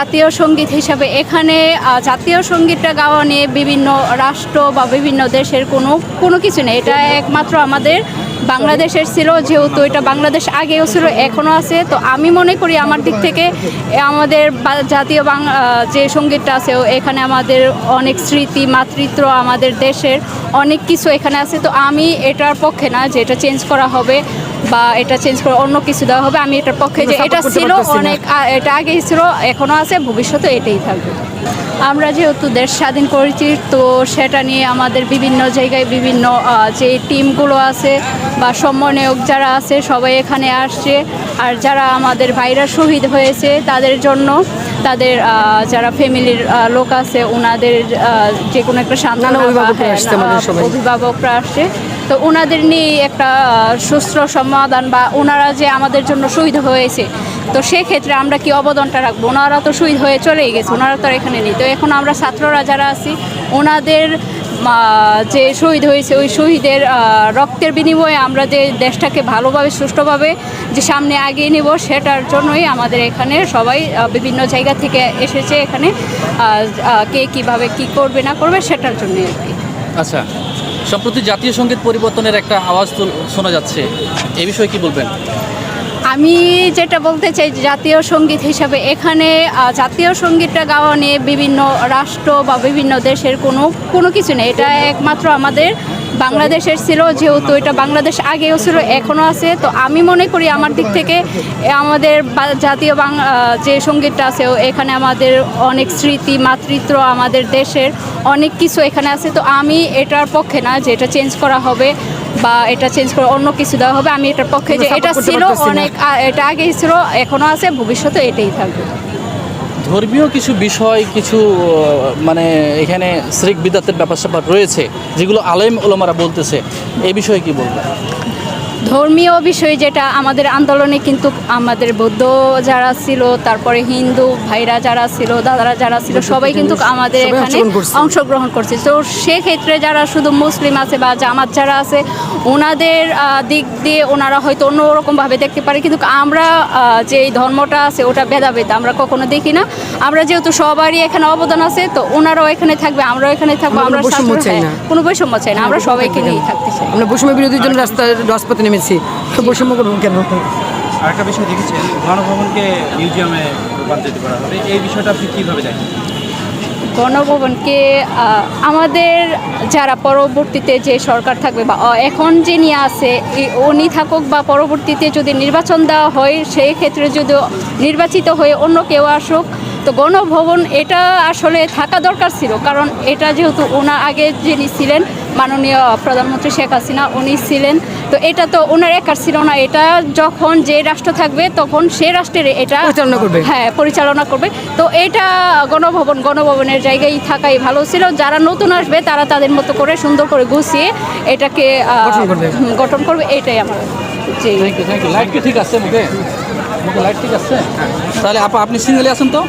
জাতীয় সংগীত হিসাবে এখানে জাতীয় সঙ্গীতটা গাওয়া নিয়ে বিভিন্ন রাষ্ট্র বা বিভিন্ন দেশের কোনো কোনো কিছু নেই। এটা একমাত্র আমাদের বাংলাদেশের ছিল, যেহেতু এটা বাংলাদেশ আগেও ছিল, এখনও আছে। তো আমি মনে করি আমার দিক থেকে আমাদের জাতীয় বাং যে সঙ্গীতটা আছে, এখানে আমাদের অনেক স্মৃতি, মাতৃত্ব আমাদের দেশের অনেক কিছু এখানে আছে। তো আমি এটার পক্ষে না যে এটা চেঞ্জ করা হবে বা এটা চেঞ্জ করে অন্য কিছু দেওয়া হবে আমি এটার পক্ষে যে এটা ছিল অনেক এটা আগেই ছিল এখনও আছে ভবিষ্যতে এটাই থাকবে। আমরা যেহেতু দেশ স্বাধীন করেছি তো সেটা নিয়ে আমাদের বিভিন্ন জায়গায় বিভিন্ন যে টিমগুলো আছে বা সমন্বয়ক যারা আছে সবাই এখানে আসছে। আর যারা আমাদের ভাইরা শহীদ হয়েছে তাদের জন্য তাদের যারা ফ্যামিলির লোক আছে ওনাদের যে কোনো একটা সান্তান অভিভাবকরা হ্যাঁ, আসছে। অভিভাবকরা আসছে। তো ওনাদের নিয়ে একটা সুস্থ সমাধান বা ওনারা যে আমাদের জন্য শহীদ হয়েছে তো সেক্ষেত্রে আমরা কি অবদানটা রাখব? ওনারা তো শহীদ হয়ে চলেই গেছে ওনারা তো আর এখানে নেই। তো এখন আমরা ছাত্ররা যারা আছি ওনাদের যে শহীদ হয়েছে, ওই শহীদের রক্তের বিনিময়ে আমরা যে দেশটাকে ভালোভাবে, সুষ্ঠুভাবে যে সামনে আগিয়ে নেব, সেটার জন্যই আমাদের এখানে সবাই বিভিন্ন জায়গা থেকে এসেছে এখানে কে কীভাবে কি করবে, না করবে, সেটার জন্যই আর কি। আচ্ছা সম্প্রতি জাতীয় সংগীত পরিবর্তনের একটা আওয়াজ শোনা যাচ্ছে, এ বিষয়ে কি বলবেন? আমি যেটা বলতে চাই জাতীয় সংগীত হিসাবে এখানে জাতীয় সঙ্গীতটা গাওয়া নিয়ে বিভিন্ন রাষ্ট্র বা বিভিন্ন দেশের কোনো কোনো কিছু নেই। এটা একমাত্র আমাদের বাংলাদেশের ছিল, যেহেতু এটা বাংলাদেশ আগেও ছিল, এখনও আছে। তো আমি মনে করি আমার দিক থেকে, আমাদের জাতীয় বাং যে সঙ্গীতটা আছে, এখানে আমাদের অনেক স্মৃতি, মাতৃত্ব, আমাদের দেশের অনেক কিছু এখানে আছে। তো আমি এটার পক্ষে না যে এটা চেঞ্জ করা হবে। বা এটা চেঞ্জ করে অন্য কিছু দেওয়া হবে আমি এটার পক্ষে যে এটা ছিল অনেক এটা আগে ছিল এখনও আছে ভবিষ্যতে এটাই থাকবে। ধর্মীয় কিছু বিষয় কিছু মানে এখানে শ্রীক বিদাতের ব্যাপার স্যাপার রয়েছে যেগুলো আলেম ওলামারা বলতেছে এই বিষয়ে কি বলবেন? ধর্মীয় বিষয় যেটা আমাদের আন্দোলনে কিন্তু আমাদের বৌদ্ধ যারা ছিল তারপরে হিন্দু ভাইরা যারা ছিল দাদারা যারা ছিল সবাই কিন্তু আমাদের এখানে অংশগ্রহণ করছে। তো সেক্ষেত্রে যারা শুধু মুসলিম আছে বা জামাত যারা আছে ওনাদের দিক দিয়ে ওনারা হয়তো অন্যরকমভাবে দেখতে পারে। কিন্তু আমরা যে ধর্মটা আছে ওটা ভেদাভেদ আমরা কখনো দেখি না। আমরা যেহেতু সবারই এখানে অবদান আছে তো ওনারাও এখানে থাকবে আমরাও এখানে থাকব আমরা কোনো বৈষম্য চাই হ্যাঁ, না। বৈষম্য চাই না আমরা সবাইকে নিয়েই থাকতে চাই। আমরা বৈষম্য বিরোধীর জন্য রাস্তায় রাজপথে নেমেছি। তো বৈষম্য করব কেন? আরেকটা বিষয় দেখেছেন গণভবনকে মিউজিয়ামে রূপান্তরিত করা হবে। এই বিষয়টা আপনি কীভাবে দেখেন? গণভবনকে আমাদের যারা পরবর্তীতে যে সরকার থাকবে বা এখন যে নিয়ে আছে উনি থাকুক বা পরবর্তীতে যদি নির্বাচন দেওয়া হয় সেই ক্ষেত্রে যদি নির্বাচিত হয়ে অন্য কেউ আসুক তো গণভবন এটা আসলে থাকা দরকার ছিল কারণ এটা যেহেতু ওনার আগে যিনি ছিলেন মাননীয় প্রধানমন্ত্রী শেখ হাসিনা উনি ছিলেন। তো এটা তো ওনার একার ছিল না এটা যখন যে রাষ্ট্র থাকবে তখন সে রাষ্ট্রের এটা পরিচালনা করবে। হ্যাঁ পরিচালনা করবে। তো এটা গণভবন গণভবনের জায়গায় থাকাই ভালো ছিল। যারা নতুন আসবে তারা তাদের মতো করে সুন্দর করে গুছিয়ে এটাকে গঠন করবে। এটাই আমার কি ঠিক আছে লাইট ঠিক আছে? তাহলে আপা আপনি সিঙ্গেলে আসুন তো?